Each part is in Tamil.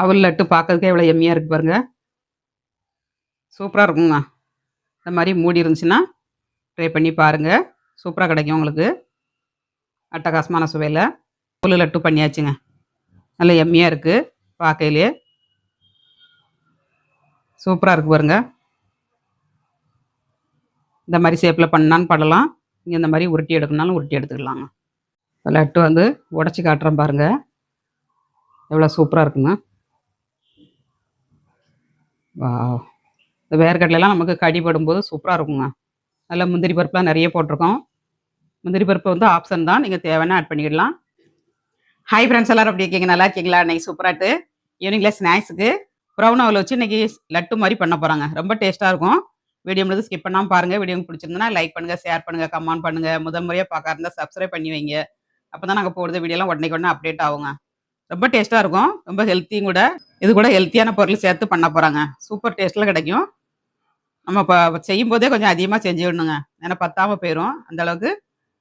அவல் லட்டு பார்க்கறதுக்கே எவ்வளோ எம்மியாக இருக்குது பாருங்க. சூப்பராக இருக்குங்க இந்த மாதிரி மூடி இருந்துச்சுன்னா ட்ரை பண்ணி பாருங்கள் சூப்பராக கிடைக்கும் உங்களுக்கு. அட்டகாசமான சுவையில். புல் லட்டு பண்ணியாச்சுங்க. நல்ல எம்மியாக இருக்குது பார்க்கையிலே சூப்பராக இருக்குது பாருங்க. இந்த மாதிரி ஷேப்பில் பண்ணான்னு பண்ணலாம் நீங்கள் இந்த மாதிரி உருட்டி எடுக்கணும்னாலும் உருட்டி எடுத்துக்கலாங்க. லட்டு வந்து உடச்சி காட்டுறேன் பாருங்கள் எவ்வளோ சூப்பராக இருக்குங்க. இந்த வேர்க்கடலாம் நமக்கு கடிபடும் போது சூப்பராக இருக்குங்க. அதில் முந்திரி பருப்புலாம் நிறைய போட்டிருக்கோம். முந்திரி பருப்பு வந்து ஆப்ஷன் தான். நீங்கள் தேவைன்னா ஆட் பண்ணிக்கிடலாம் ஹாய் ஃப்ரெண்ட்ஸ் எல்லாரும் அப்படி இருக்கீங்க? நல்லா இருக்கீங்களா? இன்றைக்கி சூப்பராட்டு ஈவினிங்கில் ஸ்நாக்ஸுக்கு ப்ரௌன் அவல் வச்சு இன்னைக்கு லட்டு மாதிரி பண்ண போகிறாங்க ரொம்ப டேஸ்ட்டாக இருக்கும். வீடியோ முடிஞ்சு ஸ்கிப் பண்ணாமல் பாருங்கள் வீடியோ பிடிச்சிருந்தனா லைக் பண்ணுங்கள் ஷேர் பண்ணுங்கள் கமெண்ட் பண்ணுங்கள் முதல் முறையாக பார்க்க இருந்தால் சப்ஸ்கிரைப் பண்ணி வைங்க. அப்போ தான் நாங்கள் போடுறது வீடியோலாம் உடனே உடனே அப்டேட் ஆகுங்க. ரொம்ப டேஸ்ட்டாக இருக்கும். ரொம்ப ஹெல்த்தியும் கூட. இது கூட ஹெல்த்தியான பொருள் சேர்த்து பண்ண போகிறாங்க சூப்பர் டேஸ்ட்டில் கிடைக்கும். நம்ம இப்போ செய்யும் போதே கொஞ்சம் அதிகமாக செஞ்சு விடணுங்க ஏன்னா பத்தாமல் போயிடும் அந்த அளவுக்கு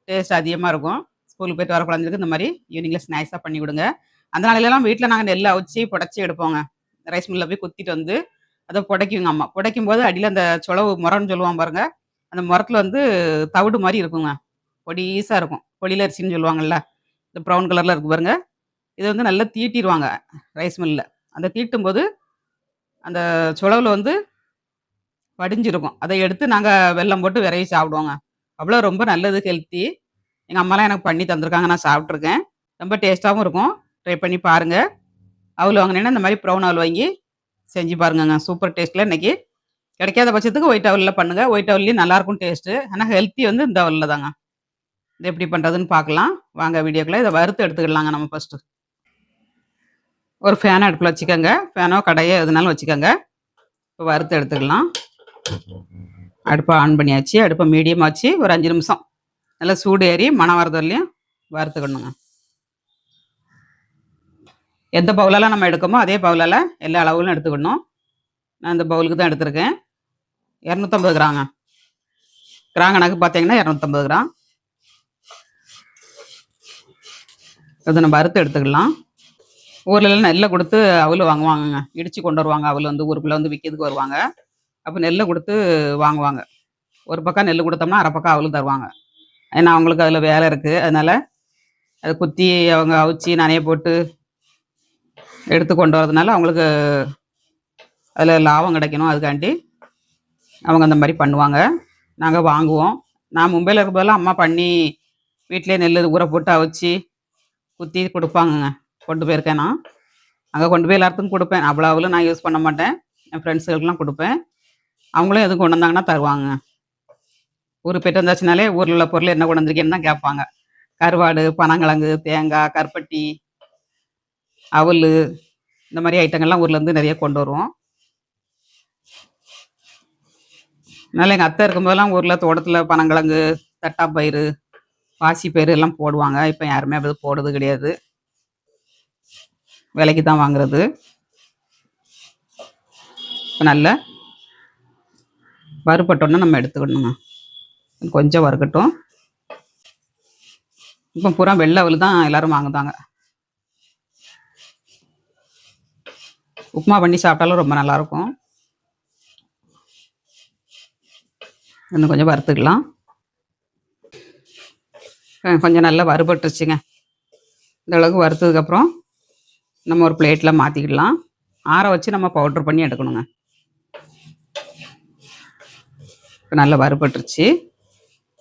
டேஸ்ட் அதிகமாக இருக்கும். ஸ்கூலுக்கு போயிட்டு வர குழந்தைங்களுக்கு இந்த மாதிரி ஈவினிங்கில் ஸ்நாக்ஸாக பண்ணி கொடுங்க. அந்த நாளையிலலாம் வீட்டில் நாங்கள் நெல் அவிச்சு புடச்சி எடுப்போங்க. ரைஸ் மில்லில் போய் குத்திட்டு வந்து அதை புடைக்குங்க அம்மா. புடைக்கும் போது அடியில் அந்த சொலவு முரம்னு சொல்லுவாங்க பாருங்க. அந்த முரத்தில் வந்து தவிடு மாதிரி இருக்குங்க. பொடிசாக இருக்கும். பொடியில் அரிசின்னு சொல்லுவாங்கல்ல. இந்த ப்ரௌன் கலரில் இருக்கு பாருங்க. இதை வந்து நல்லா தீட்டிடுவாங்க ரைஸ் மில்லில் அந்த தீட்டும் போது அந்த சுளவில் வந்து வடிஞ்சிருக்கும். அதை எடுத்து நாங்கள் வெல்லம் போட்டு விரைவி சாப்பிடுவோங்க. அவ்வளோ ரொம்ப நல்லது ஹெல்த்தி எங்கள் அம்மாலாம் எனக்கு பண்ணி தந்திருக்காங்க. நான் சாப்பிட்ருக்கேன் ரொம்ப டேஸ்ட்டாகவும் இருக்கும். ட்ரை பண்ணி பாருங்கள் அவள் வாங்கினேன்னா இந்த மாதிரி ப்ரௌன் அவள் வாங்கி செஞ்சு பாருங்கங்க. சூப்பர் டேஸ்ட்டில் இன்னைக்கு. கிடைக்காத பட்சத்துக்கு ஒயிட் அவலில் பண்ணுங்கள் ஒயிட் அவல்லையும் நல்லாயிருக்கும் டேஸ்ட்டு ஆனால் ஹெல்த்தி வந்து இந்த அவலில் தாங்க. இது எப்படி பண்ணுறதுன்னு பார்க்கலாம். வாங்க வீடியோக்குள்ளே. இதை வறுத்து எடுத்துக்கலாங்க நம்ம ஃபஸ்ட்டு ஒரு ஃபேனை அடுப்பில் வச்சுக்கோங்க. ஃபேனோ கடையோ எதுனாலும் வச்சுக்கோங்க. இப்போ வறுத்து எடுத்துக்கலாம். அடுப்பை ஆன் பண்ணியாச்சு. அடுப்பை மீடியமாக வச்சு ஒரு அஞ்சு நிமிஷம். நல்லா சூடு ஏறி மணம் வரதுலையும் வறுத்துக்கணுங்க. எந்த பவுலால் நம்ம எடுக்கமோ அதே பவுலால் எல்லா அளவுகளும் எடுத்துக்கணும். நான் இந்த பவுலுக்கு தான் எடுத்திருக்கேன். இரநூத்தம்பது கிராங்க கிராம் கணக்கு பார்த்தீங்கன்னா இரநூத்தம்பது கிராம். இதை நம்ம வறுத்து எடுத்துக்கலாம். ஊர்லலாம் நெல்லை கொடுத்து அவள் வாங்குவாங்கங்க. இடித்து கொண்டு வருவாங்க அவள் வந்து ஊருக்குள்ளே வந்து விற்கிறதுக்கு வருவாங்க. அப்போ நெல்லை கொடுத்து வாங்குவாங்க. ஒரு பக்கம் நெல் கொடுத்தோம்னா அரை பக்கம் அவளும் தருவாங்க. ஏன்னா அவங்களுக்கு அதில் வேலை இருக்குது அதனால் அதை குத்தி அவங்க அவிச்சு நனைய போட்டு எடுத்து கொண்டு வரதுனால அவங்களுக்கு அதில் லாபம் கிடைக்கணும். அதுக்காண்டி அவங்க அந்த மாதிரி பண்ணுவாங்க. நாங்கள் வாங்குவோம். நான் மும்பையில் இருக்கும்போதெல்லாம் அம்மா பண்ணி வீட்டிலே நெல் ஊற போட்டு அவிச்சு குத்தி கொடுப்பாங்கங்க. கொண்டு போயிருக்கேன் நான். அங்கே கொண்டு போய் எல்லாத்துக்கும் கொடுப்பேன். அவ்வளோ அவ்வளோ நான் யூஸ் பண்ண மாட்டேன். என் ஃப்ரெண்ட்ஸுகளுக்குலாம் கொடுப்பேன். அவங்களும் எதுவும் கொண்டு வந்தாங்கன்னா தருவாங்க. ஊர் போயிட்டு வந்தாச்சுனாலே ஊரில் உள்ள பொருள் என்ன கொண்டு வந்திருக்கேன்னு தான் கேட்பாங்க. கருவாடு பனங்கிழங்கு தேங்காய் கருப்பட்டி அவல் இந்த மாதிரி ஐட்டங்கள்லாம் ஊர்லேருந்து நிறைய கொண்டு வருவோம். அதனால் எங்கள் அத்தை இருக்கும்போதெல்லாம் ஊரில் தோட்டத்தில் பனங்கிழங்கு தட்டாப்பயிறு பாசிப்பயிறு எல்லாம் போடுவாங்க. இப்போ யாருமே அப்படி போடுறது கிடையாது. விலைக்கு தான் வாங்குறது. இப்போ நல்ல வறுபட்டோன்னு நம்ம எடுத்துக்கணுங்க. கொஞ்சம் வறுக்கட்டும். இப்போ பூரா வெள்ளை அவல் தான் எல்லோரும் வாங்குதாங்க. உப்புமா பண்ணி சாப்பிட்டாலும் ரொம்ப நல்லாயிருக்கும். இன்னும் கொஞ்சம் வறுத்துக்கலாம். கொஞ்சம் நல்லா வறுபட்டுருச்சுங்க. இந்த அளவுக்கு வறுத்ததுக்கப்புறம் நம்ம ஒரு பிளேட்டில் மாற்றிக்கிடலாம் ஆற வச்சு நம்ம பவுட்ரு பண்ணி எடுக்கணுங்க. இப்போ நல்லா வறுபட்டுருச்சு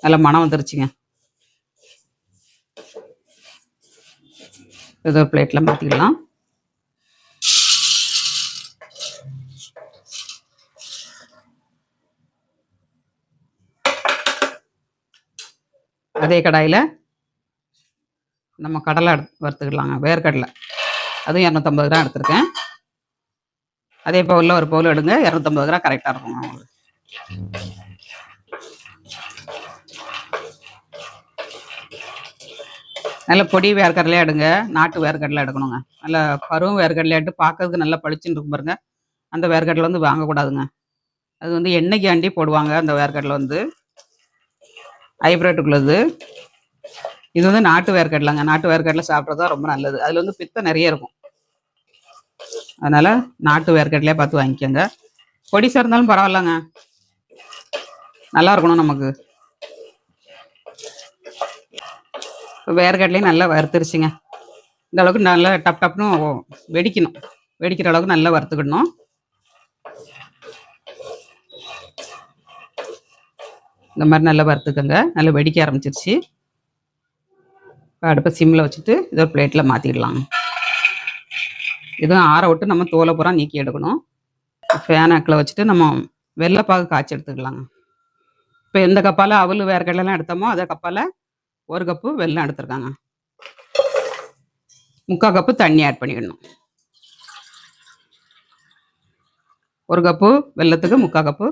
நல்லா மனம் வந்துருச்சுங்க. ஏதோ பிளேட்டில் மாற்றிக்கலாம் அதே கடாயில் நம்ம கடலை வறுத்துக்கிடலாங்க வறுத்துக்கலாங்க. வேர்க்கடலை. அதுவும் இரநூத்தம்பது கிராம் எடுத்திருக்கேன். அதே பவுலில் ஒரு பவுல் எடுங்க இரநூத்தம்பது கிராம் கரெக்டாக இருக்கும். உங்களுக்கு நல்ல பொடி வேர்க்கடலையாக எடுங்க நாட்டு வேர்க்கடலை எடுக்கணுங்க. நல்ல பருவம் வேர்க்கடலை எடுத்து பார்க்கறதுக்கு நல்லா பளிச்சுன்னு இருக்கும் பாருங்க. அந்த வேர்க்கடலை வந்து வாங்கக்கூடாதுங்க. அது வந்து எண்ணெய்க்காண்டி போடுவாங்க அந்த வேர்க்கடலை வந்து. ஹைப்ரேட்டுக்குள்ளது. இது வந்து நாட்டு வேர்க்கடலைங்க. நாட்டு வேர்க்கடலை சாப்பிட்றது தான் ரொம்ப நல்லது. அதில் வந்து பித்தம் நிறைய இருக்கும். அதனால் நாட்டு வேர்க்கடலையே பார்த்து வாங்கிக்கோங்க. பொடிசாக இருந்தாலும் பரவாயில்லங்க. நல்லா இருக்கணும் நமக்கு. வேர்க்கடலையும் நல்லா வறுத்துருச்சுங்க. இந்த அளவுக்கு நல்லா டப் டப்னு வெடிக்கணும். வெடிக்கிற அளவுக்கு நல்லா வறுத்துக்கிடணும். இந்த மாதிரி நல்லா வறுத்துக்கோங்க. நல்லா வெடிக்க ஆரம்பிச்சிருச்சு. அடுப்பை சிம்மில் வச்சுட்டு இதை பிளேட்டில் மாற்றிடலாம் இதுவும் ஆற விட்டு நம்ம தோலை பூரா நீக்கி எடுக்கணும். ஃபேன் ஆக்கில் வச்சுட்டு நம்ம வெள்ளைப்பாகு காய்ச்சி எடுத்துக்கலாங்க. இப்போ எந்த கப்பால் அவல் வேறு கடலாம் எடுத்தோமோ அதே கப்பால் ஒரு கப்பு வெல்லம் எடுத்துருக்காங்க. முக்கால் கப்பு தண்ணி ஆட் பண்ணிக்கணும். ஒரு கப்பு வெல்லத்துக்கு முக்கால் கப்பு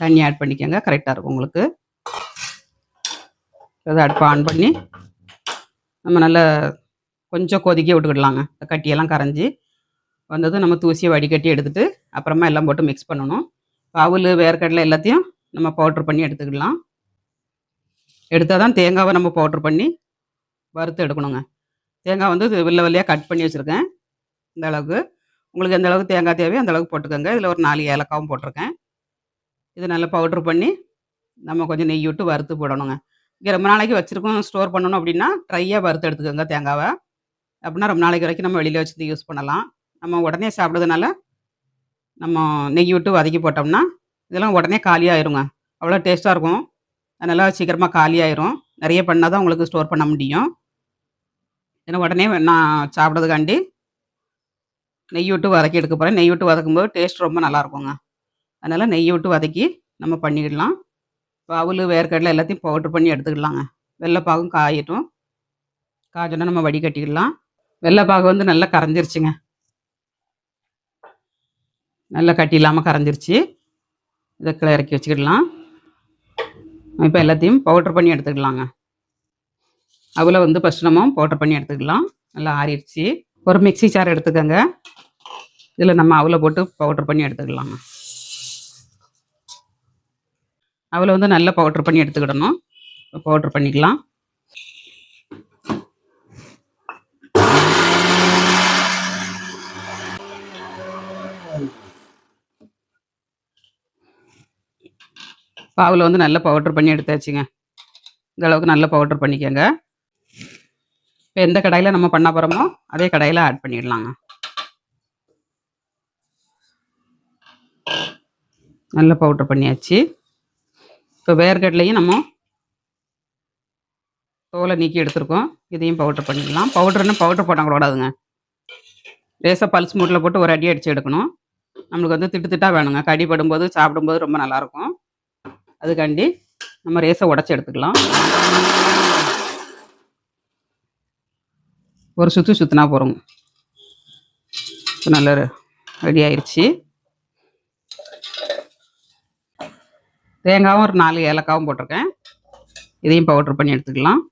தண்ணி ஆட் பண்ணிக்கோங்க. கரெக்டாக இருக்கும் உங்களுக்கு. இதை அடுப்பை ஆன் பண்ணி நம்ம நல்லா கொஞ்சம் கொதிக்க விட்டுக்கிடலாங்க. கட்டியெல்லாம் கரைஞ்சி வந்ததும் நம்ம தூசியை வடிகட்டி எடுத்துகிட்டு அப்புறமா எல்லாம் போட்டு மிக்ஸ் பண்ணணும். பாவுல் வேர்க்கடலை எல்லாத்தையும் நம்ம பவுட்ரு பண்ணி எடுத்துக்கலாம். எடுத்தால் தான் தேங்காவை நம்ம பவுட்ரு பண்ணி வறுத்து எடுக்கணுங்க. தேங்காய் வந்து வெள்ளை வெள்ளையாக கட் பண்ணி வச்சுருக்கேன். இந்த அளவுக்கு. உங்களுக்கு எந்த அளவுக்கு தேங்காய் தேவையோ அந்த அளவுக்கு போட்டுக்கோங்க. இதில் ஒரு நாலு ஏலக்காவும் போட்டிருக்கேன். இது நல்லா பவுட்ரு பண்ணி நம்ம கொஞ்சம் நெய் விட்டு வறுத்து போடணுங்க. இங்கே ரொம்ப நாளைக்கு வச்சுருக்கோம் ஸ்டோர் பண்ணணும் அப்படின்னா ட்ரையாக வறுத்து எடுத்துக்கோங்க தேங்காவை. அப்படின்னா ரொம்ப நாளைக்கு வரைக்கும் நம்ம வெளியில் வச்சு யூஸ் பண்ணலாம். நம்ம உடனே சாப்பிட்றதுனால நம்ம நெய் விட்டு வதக்கி போட்டோம்னா இதெல்லாம் உடனே காலியாயிருங்க அவ்வளோ டேஸ்ட்டாக இருக்கும். அதனால் சீக்கிரமாக காலியாயிரும் நிறைய பண்ணால் தான் உங்களுக்கு ஸ்டோர் பண்ண முடியும். ஏன்னா உடனே நான் சாப்பிட்றதுக்காண்டி நெய் விட்டு வதக்கி எடுக்க போகிறேன் நெய் விட்டு வதக்கும்போது டேஸ்ட் ரொம்ப நல்லா இருக்குங்க. அதனால் நெய் விட்டு வதக்கி நம்ம பண்ணிடலாம். பவுல் வேர்க்கடலை எல்லாத்தையும் பவுட்ரு பண்ணி எடுத்துக்கலாங்க. வெள்ளைப்பாகும் காயட்டும். காய்ச்சோன்னா நம்ம வடிகட்டிக்கலாம் வெள்ளைப்பாகு வந்து நல்லா கரைஞ்சிருச்சுங்க. நல்லா கட்டி இல்லாமல் கரைஞ்சிருச்சு. இதை கீழே இறக்கி வச்சுக்கிடலாம். இப்போ எல்லாத்தையும் பவுட்ரு பண்ணி எடுத்துக்கலாங்க. அவளை வந்து ஃபஸ்ட்டு நம்ம பவுட்ரு பண்ணி எடுத்துக்கலாம். நல்லா ஆறிடுச்சு. ஒரு மிக்ஸி சார் எடுத்துக்கோங்க. இதில் நம்ம அவலை போட்டு பவுட்ரு பண்ணி எடுத்துக்கலாங்க. அவளை வந்து நல்லா பவுட்ரு பண்ணி எடுத்துக்கிடணும். பவுட்ரு பண்ணிக்கலாம். பாவில் வந்து நல்லா பவுட்ரு பண்ணி எடுத்தாச்சுங்க. இந்த அளவுக்கு நல்லா பவுட்ரு பண்ணிக்கோங்க. இப்போ எந்த கடாயில் நம்ம பண்ண போகிறோமோ அதே கடாயில் ஆட் பண்ணிடலாங்க. நல்லா பவுட்ரு பண்ணியாச்சு. இப்போ வேர்க்கடலையும் நம்ம தோலை நீக்கி எடுத்துருக்கோம். இதையும் பவுட்ரு பண்ணிடலாம் பவுட்ருன்னு பவுட்ரு போட்டால் கூடாதுங்க லேசாக பல்ஸ் மூட்டில் போட்டு ஒரு அடி அடித்து எடுக்கணும். நம்மளுக்கு வந்து திட்டு திட்டாக வேணுங்க. கடி படும்போது சாப்பிடும்போது ரொம்ப நல்லாயிருக்கும் அதுக்காண்டி நம்ம ரேஸை உடச்சி எடுத்துக்கலாம். ஒரு சுற்று சுற்றினா போகிறோங்க இப்போ நல்லா ரெடி ஆயிடுச்சு தேங்காயும் ஒரு நாலு ஏலக்காவும் போட்டிருக்கேன். இதையும் பவுட்ரு பண்ணி எடுத்துக்கலாம்.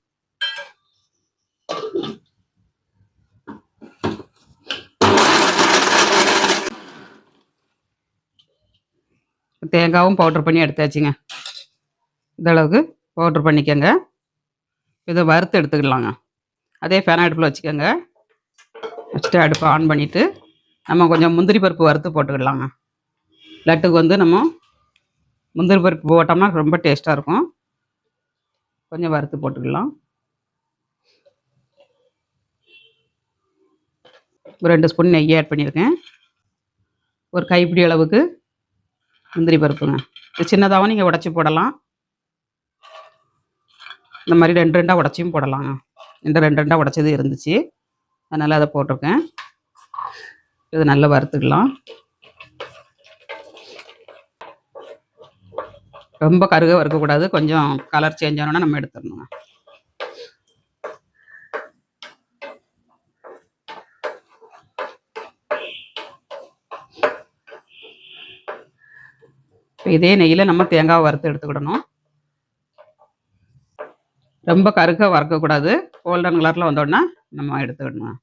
தேங்காவும் பவுட்ரு பண்ணி எடுத்தாச்சுங்க. இந்த அளவுக்கு பவுட்ரு பண்ணிக்கோங்க. இதை வறுத்து எடுத்துக்கலாங்க. அதே ஃபேன் அடுப்பில் வச்சுக்கோங்க. வச்சுட்டு அடுப்பை ஆன் பண்ணிவிட்டு நம்ம கொஞ்சம் முந்திரி பருப்பு வறுத்து போட்டுக்கிடலாங்க லட்டுக்கு வந்து நம்ம முந்திரி பருப்பு போட்டோம்னா ரொம்ப டேஸ்ட்டாக இருக்கும். கொஞ்சம் வறுத்து போட்டுக்கலாம். ஒரு ரெண்டு ஸ்பூன் நெய் ஆட் பண்ணியிருக்கேன். ஒரு கைப்பிடி அளவுக்கு முந்திரி பருப்புங்க. இது சின்னதாகவும் நீங்கள் உடச்சி போடலாம். இந்த மாதிரி ரெண்டு ரெண்டாக உடச்சியும் போடலாங்க இந்த ரெண்டு ரெண்டாக உடச்சது இருந்துச்சு. அதனால் அதை போட்டிருக்கேன். இது நல்லா வறுத்துக்கலாம். ரொம்ப கருக வறுக்கக்கூடாது. கொஞ்சம் கலர் சேஞ்ச் ஆனோன்னா நம்ம எடுத்துடணுங்க இதே நெய்யில் நம்ம தேங்காவை வறுத்து எடுத்துக்கிடணும். ரொம்ப கருக்க வறுக்கக்கூடாது. கோல்டன் கலரில் வந்தோடனே நம்ம எடுத்துக்கணும்?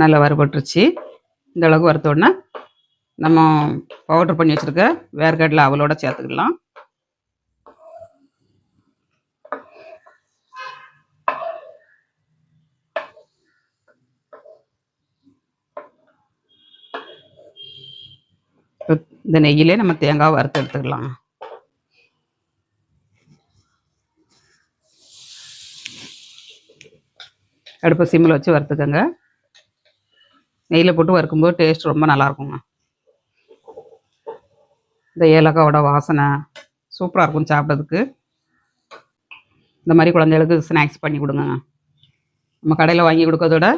நல்லா வறுபட்டுருச்சு. இந்த அளவுக்கு வறுத்தோடனே நம்ம பவுட்ரு பண்ணி வச்சுருக்க வேர்க்கடலை அவளோட சேர்த்துக்கலாம். இப்போ இந்த நெய்யிலே நம்ம தேங்காய் வறுத்து எடுத்துக்கலாம். அடுப்பை சிம்மில் வச்சு வறுத்துக்கோங்க. நெய்யில் போட்டு வறுக்கும்போது டேஸ்ட் ரொம்ப நல்லாயிருக்குங்க. இந்த ஏலக்காவோட வாசனை சூப்பராக இருக்கும் சாப்பிட்றதுக்கு. இந்த மாதிரி குழந்தைகளுக்கு ஸ்நாக்ஸ் பண்ணி கொடுங்க. நம்ம கடையில் வாங்கி கொடுக்கறதோட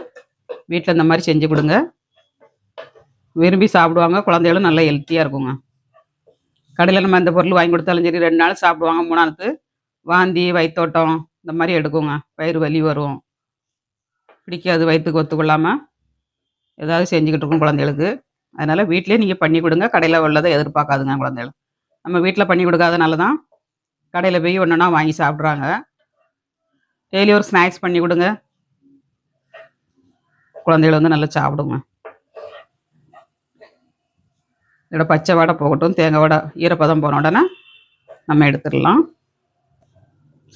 வீட்டில் இந்த மாதிரி செஞ்சு கொடுங்க. விரும்பி சாப்பிடுவாங்க. குழந்தைகளும் நல்லா ஹெல்த்தியாக இருக்குங்க. கடையில் நம்ம இந்த பொருள் வாங்கி கொடுத்தாலும் சரி ரெண்டு நாள் சாப்பிடுவாங்க மூணாவது வாந்தி வயிற்றோட்டம் இந்த மாதிரி எடுக்குங்க. வயிறு வலி வரும். பிடிக்காது வயிற்றுக்கு ஒத்துக்கொள்ளாமல் ஏதாவது செஞ்சுக்கிட்டு இருக்கும் குழந்தைகளுக்கு. அதனால் வீட்டிலே நீங்கள் பண்ணி கொடுங்க. கடையில் உள்ளதை எதிர்பார்க்காதுங்க குழந்தைகள். நம்ம வீட்டில் பண்ணி கொடுக்காதனால தான் கடையில் போய் ஒன்றுனா வாங்கி சாப்பிட்றாங்க. டெய்லி ஒரு ஸ்நாக்ஸ் பண்ணி கொடுங்க. குழந்தைகள் வந்து நல்லா சாப்பிடுங்க. இதோட பச்சை வடை போகட்டும் தேங்காய் வடை ஈரப்பதம் போன உடனே நம்ம எடுத்துடலாம்.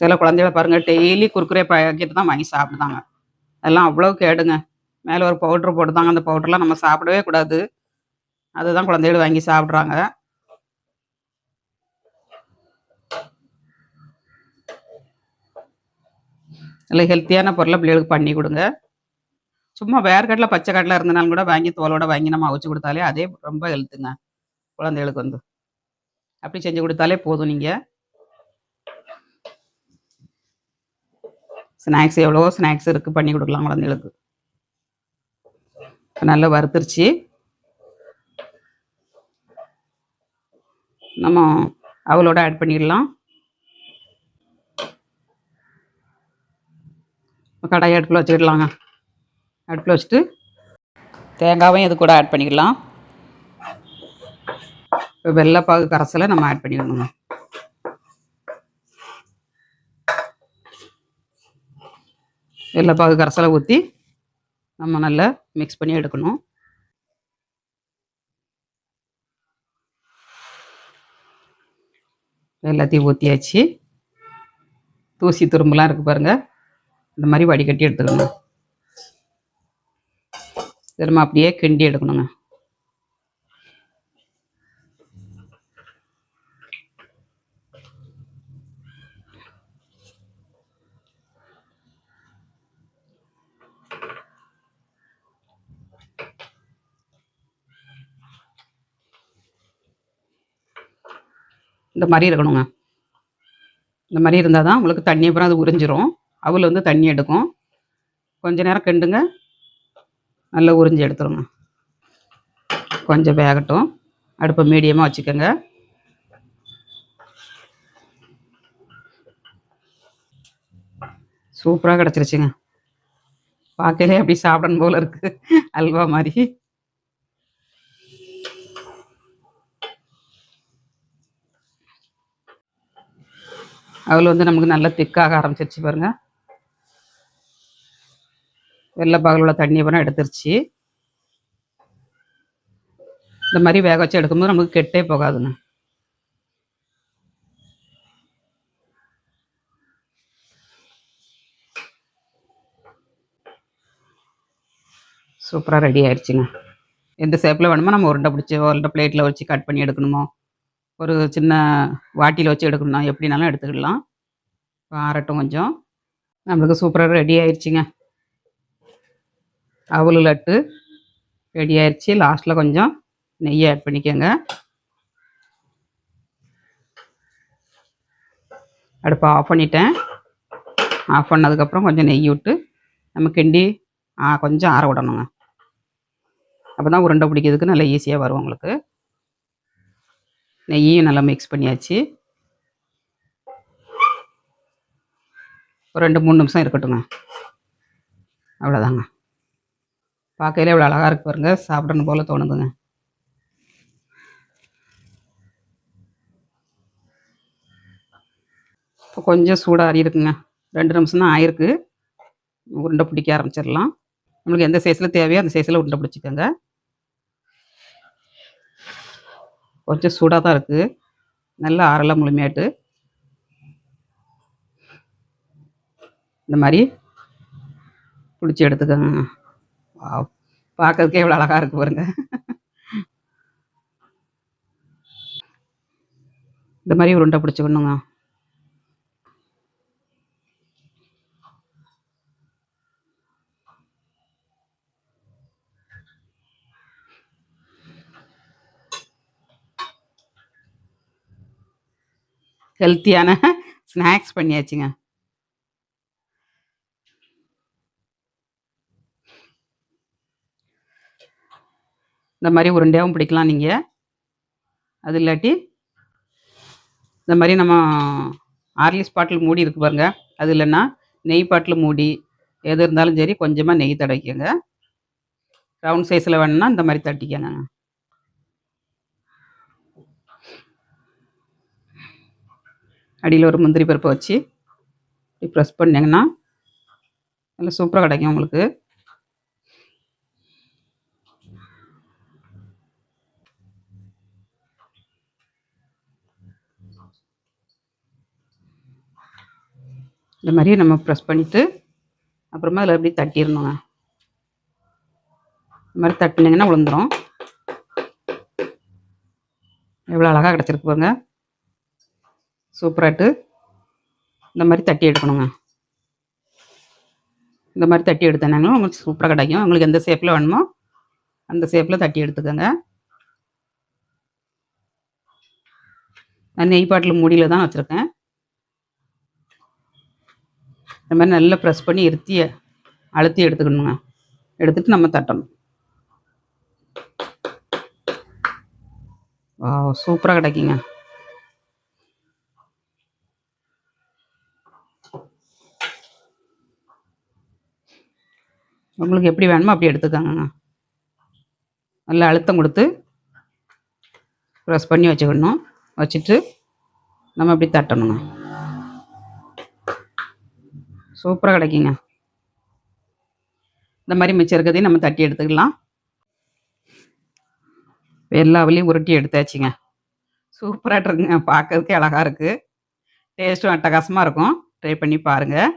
சில குழந்தைகளை பாருங்கள் டெய்லி குறுக்குறே பாக்கெட் தான் வாங்கி சாப்பிடுதாங்க. அதெல்லாம் அவ்வளோ கேடுங்க. மேலே ஒரு பவுட்ரு போட்டுதாங்க. அந்த பவுடர்லாம் நம்ம சாப்பிடவே கூடாது. அதுதான் குழந்தைகள் வாங்கி சாப்பிட்றாங்க. நல்ல ஹெல்த்தியான பொருளை பிள்ளைகளுக்கு பண்ணி கொடுங்க. சும்மா வேர்க்கடலை பச்சை கடலை இருந்தனாலும் கூட வாங்கி தோலோட வாங்கி நம்ம அவிச்சு கொடுத்தாலே அதே ரொம்ப ஹெல்த்துங்க குழந்தைகளுக்கு வந்து. அப்படி செஞ்சு கொடுத்தாலே போதும் நீங்கள் ஸ்நாக்ஸ் எவ்வளவோ ஸ்நாக்ஸ் இருக்குது பண்ணி கொடுக்கலாம் குழந்தைகளுக்கு. நல்லா வறுத்துருச்சு. நம்ம அவளோட ஆட் பண்ணிடலாம். கடாயை அடுப்பில் வச்சுக்கிடலாங்க. அடுப்பில் வச்சுட்டு தேங்காயும் இது கூட ஆட் பண்ணிக்கலாம். இப்போ வெள்ளைப்பாகு கரைசலை நம்ம ஆட் பண்ணிக்கணுங்க வெள்ளைப்பாகு கரைசலை ஊற்றி நம்ம நல்லா மிக்ஸ் பண்ணி எடுக்கணும். எல்லாத்தையும் ஊற்றியாச்சு தூசி துரும்புலாம் இருக்குது பாருங்கள் இந்த மாதிரி வடிகட்டி எடுத்துக்கணும் திரும்ப அப்படியே கிண்டி எடுக்கணுங்க. இந்த மாதிரி இருக்கணுங்க. இந்த மாதிரி இருந்தால் தான் உங்களுக்கு தண்ணி அப்புறம் அது உறிஞ்சிரும். அவள் வந்து தண்ணி எடுக்கும். கொஞ்ச நேரம் கெண்டுங்க. நல்லா உறிஞ்சி எடுத்துருங்க. கொஞ்சம் வேகட்டும். அடுப்பை மீடியமாக வச்சுக்கோங்க. சூப்பராக கிடச்சிருச்சுங்க. பார்க்கலே அப்படி சாப்பிடணும் போல இருக்குது அல்வா மாதிரி. அதில் வந்து நமக்கு நல்லா திக்காக ஆரம்பிச்சிருச்சு பாருங்க. வெள்ளை உள்ள தண்ணியை அப்புறம் எடுத்துருச்சு. இந்த மாதிரி வேக வச்சு எடுக்கும்போது நமக்கு கெட்டே போகாதுங்க. சூப்பராக ரெடி ஆயிடுச்சுங்க. எந்த ஷேப்பில் வேணுமோ நம்ம உருண்டை பிடிச்சி உருண்டை பிளேட்டில் வச்சு கட் பண்ணி எடுக்கணுமோ ஒரு சின்ன வாட்டியில் வச்சு எடுக்கணும்னா எப்படினாலும் எடுத்துக்கிடலாம். ஆறட்டும் கொஞ்சம். நம்மளுக்கு சூப்பராக ரெடி ஆயிடுச்சுங்க அவல் லட்டு ரெடி ஆயிடுச்சு லாஸ்ட்டில் கொஞ்சம் நெய் ஆட் பண்ணிக்கோங்க. அடுப்பை ஆஃப் பண்ணிட்டேன். ஆஃப் பண்ணதுக்கப்புறம் கொஞ்சம் நெய் விட்டு நம்ம கிண்டி கொஞ்சம் ஆற விடணுங்க. அப்போ தான் உருண்டை பிடிக்கிறதுக்கு நல்லா ஈஸியாக வரும் உங்களுக்கு. நெய்யும் நல்லா மிக்ஸ் பண்ணியாச்சு. ஒரு ரெண்டு மூணு நிமிஷம் இருக்கட்டுங்க. அவ்வளோதாங்க பார்க்கையில இவ்வளோ அழகாக இருக்கு பாருங்க. சாப்பிடணும் போல் தோணுதுங்க. இப்போ கொஞ்சம் சூடாக அறியிருக்குங்க ரெண்டு நிமிஷம் தான் ஆயிருக்கு. உருண்டை பிடிக்க ஆரம்பிச்சிடலாம். நம்மளுக்கு எந்த சைஸில் தேவையோ அந்த சைஸில் உருண்டை பிடிச்சிக்கோங்க. கொஞ்சம் சூடாக தான் இருக்குது நல்லா ஆறலாம் முழுமையாட்டு. இந்த மாதிரி பிடிச்சி எடுத்துக்கோங்க. பார்க்கறதுக்கே இவ்வளோ அழகாக இருக்குது பாருங்கள் இந்த மாதிரி உருண்டை பிடிச்சிக்கணுங்க ஹெல்த்தியான ஸ்நாக்ஸ் பண்ணியாச்சுங்க. இந்த மாதிரி உருண்டையாகவும் பிடிக்கலாம் நீங்கள் அது இல்லாட்டி இந்த மாதிரி நம்ம ஆர்லிஸ் பாட்டில் மூடி இருக்கு பாருங்க. அது இல்லைன்னா நெய் பாட்டில் மூடி எது இருந்தாலும் சரி கொஞ்சமாக நெய் தடவிக்கோங்க. ரவுண்ட் சைஸில் வேணும்னா இந்த மாதிரி தட்டிக்கோங்க. அடியில் ஒரு முந்திரி பருப்பை வச்சு இப்படி ப்ரெஸ் பண்ணிங்கன்னா நல்லா சூப்பராக கிடைக்கும் உங்களுக்கு. இந்த மாதிரி நம்ம ப்ரெஸ் பண்ணிவிட்டு அப்புறமா அதில் எப்படி தட்டிடணுங்க. இந்த மாதிரி தட்டினீங்கன்னா விழுந்துடும் எவ்வளோ அழகாக கிடச்சிருக்கு பாருங்க. சூப்பராட்டு. இந்த மாதிரி தட்டி எடுக்கணுங்க. இந்த மாதிரி தட்டி எடுத்தேனாங்களும் உங்களுக்கு சூப்பராக கிடைக்கும். உங்களுக்கு எந்த ஷேப்பில் வேணுமோ அந்த ஷேப்பில் தட்டி எடுத்துக்கோங்க. நான் நெய் பாட்டில் மூடியில் தான் வச்சுருக்கேன். இந்த மாதிரி நல்லா ப்ரெஸ் பண்ணி இருத்தி அழுத்தி எடுத்துக்கணுங்க. எடுத்துட்டு நம்ம தட்டணும். ஓ சூப்பராக கிடைக்குங்க. உங்களுக்கு எப்படி வேணுமோ அப்படி எடுத்துக்கோங்க நல்லா அழுத்தம் கொடுத்து ப்ரெஸ் பண்ணி வச்சுக்கணும். வச்சுட்டு நம்ம அப்படி தட்டணுங்க. சூப்பராக கிடைக்குங்க. இந்த மாதிரி மிச்சம் இருக்கிறதையும் நம்ம தட்டி எடுத்துக்கலாம். எல்லா வழியும் உருட்டி எடுத்தாச்சுங்க. சூப்பராக இருக்குங்க. பார்க்கறதுக்கே அழகாக இருக்குது டேஸ்ட்டும் அட்டகாசமாக இருக்கும். ட்ரை பண்ணி பாருங்கள்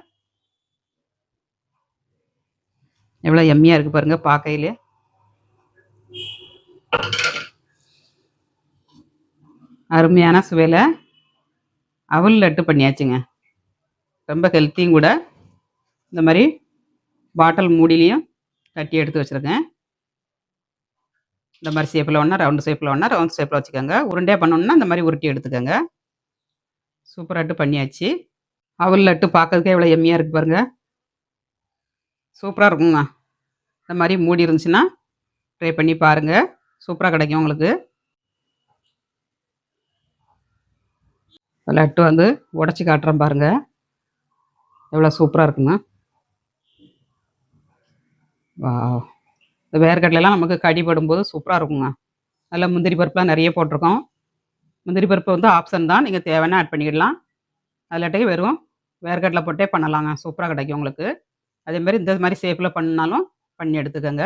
எவ்வளோ எம்மியாக இருக்குது பாருங்கள் பார்க்கையிலே அருமையான சுவையில் அவல் லட்டு பண்ணியாச்சுங்க. ரொம்ப ஹெல்த்தியும் கூட. இந்த மாதிரி பாட்டில் மூடிலையும் கட்டி எடுத்து வச்சுருக்கேன். இந்த மாதிரி ஷேப்பில் ஒன்றா ரவுண்டு ஷேப்பில் ஒன்றா ரவுண்ட் ஷேப்பில் வச்சுக்கோங்க. உருண்டையாக பண்ணணுன்னா இந்த மாதிரி உருட்டி எடுத்துக்கோங்க. சூப்பராட்டு பண்ணியாச்சு. அவல் லட்டு பார்க்கறதுக்கே எவ்வளோ எம்மியாக இருக்குது பாருங்கள் சூப்பராக இருக்குங்க இந்த மாதிரி மூடி இருந்துச்சுன்னா ட்ரை பண்ணி பாருங்கள் சூப்பராக கிடைக்கும் உங்களுக்கு. லட்டு வந்து உடச்சி காட்டுறேன் பாருங்கள் எவ்வளோ சூப்பராக இருக்குங்க வா இந்த வேர்க்கடலைலாம் நமக்கு கடிபடும்போது சூப்பராக இருக்குங்க நல்ல முந்திரி பருப்புலாம் நிறைய போட்டிருக்கோம். முந்திரி பருப்பு வந்து ஆப்ஷன் தான். நீங்கள் தேவைன்னா ஆட் பண்ணிக்கிடலாம் அதில்லாட்டி வெறும் வேர்க்கடலை போட்டே பண்ணலாங்க சூப்பராக கிடைக்கும் உங்களுக்கு. அதே மாதிரி இந்த மாதிரி ஷேப்பில் பண்ணாலும் பண்ணி எடுத்துக்கோங்க.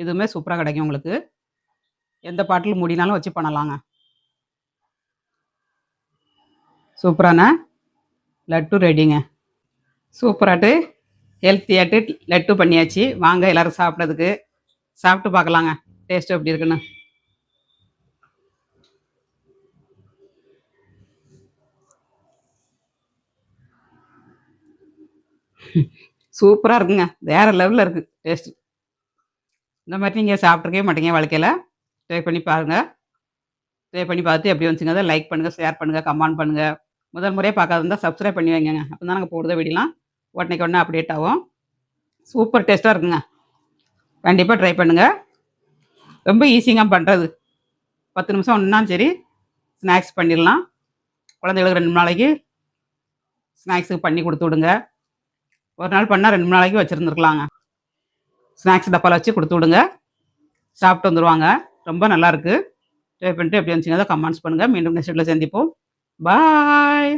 இதுவுமே சூப்பராக கிடைக்கும் உங்களுக்கு. எந்த பாட்டில் முடினாலும் வச்சு பண்ணலாங்க. சூப்பரான லட்டு ரெடிங்க சூப்பராட்டு ஹெல்த்தியாட்டு லட்டு பண்ணியாச்சு. வாங்க எல்லோரும் சாப்பிட்றதுக்கு. சாப்பிட்டு பார்க்கலாங்க. டேஸ்ட் எப்படி இருக்குன்னு. சூப்பராக இருக்குங்க. வேறு லெவலில் இருக்குது டேஸ்ட் இந்த மாதிரி நீங்கள் சாப்பிட்ருக்கவே மாட்டீங்க வாழ்க்கையில். ட்ரை பண்ணி பாருங்கள் ட்ரை பண்ணி பார்த்து எப்படி வந்துச்சுங்க. அதை லைக் பண்ணுங்கள் ஷேர் பண்ணுங்கள் கமெண்ட் பண்ணுங்கள் முதல் முறையாக பார்க்காத இருந்தால் சப்ஸ்கிரைப் பண்ணி வைங்க அப்போ தான் நாங்கள் போடுறத வீடியோலாம் உடனேக்கு உடனே அப்டேட் ஆகும். சூப்பர் டேஸ்ட்டாக இருக்குங்க. கண்டிப்பாக ட்ரை பண்ணுங்கள் ரொம்ப ஈஸிங்க பண்ணுறது பத்து நிமிஷம் ஒன்றாலும் சரி ஸ்நாக்ஸ் பண்ணிடலாம். குழந்தைகளுக்கு ரெண்டு நாளைக்கு ஸ்நாக்ஸுக்கு பண்ணி கொடுத்து விடுங்க. ஒரு நாள் பண்ணால் ரெண்டு மூணு நாளைக்கு வச்சுருந்துருக்கலாங்க. ஸ்நாக்ஸ் டப்பாவில் வச்சு கொடுத்து விடுங்க. சாப்பிட்டு வந்துடுவாங்க ரொம்ப நல்லாயிருக்கு ட்ரை பண்ணிட்டு எப்படி இருந்துச்சுங்க கமெண்ட்ஸ் பண்ணுங்கள் மீண்டும் நெக்ஸ்ட் வீட்டில் சந்திப்போம். பாய்